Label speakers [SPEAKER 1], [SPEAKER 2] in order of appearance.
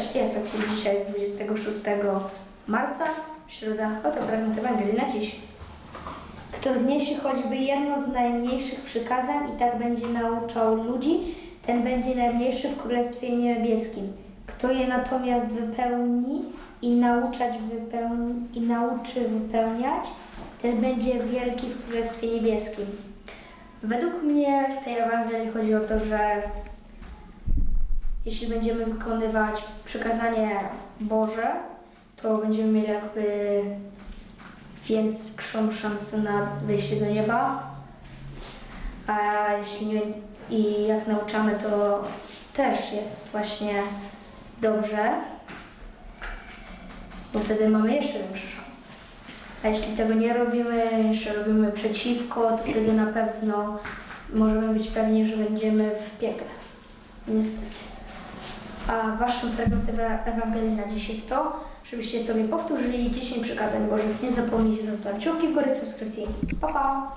[SPEAKER 1] Dzisiaj jest 26 marca, środa. Oto fragment Ewangelii na dziś. Kto zniesie choćby jedno z najmniejszych przykazań i tak będzie nauczał ludzi, ten będzie najmniejszy w Królestwie Niebieskim. Kto je natomiast wypełni i nauczać wypeł- i nauczy wypełniać, ten będzie wielki w Królestwie Niebieskim. Według mnie w tej Ewangelii chodzi o to, że jeśli będziemy wykonywać przykazanie Boże, to będziemy mieli jakby większą szansę na wejście do nieba. A jeśli nie, i jak nauczamy, to też jest właśnie dobrze, bo wtedy mamy jeszcze większe szanse. A jeśli tego nie robimy, jeszcze robimy przeciwko, to wtedy na pewno możemy być pewni, że będziemy w piekle. Niestety. A waszym fragmentem Ewangelii na dziś jest to, żebyście sobie powtórzyli 10 przykazań Bożych. Nie zapomnijcie zostawić łapki w górę subskrypcji. Pa, pa!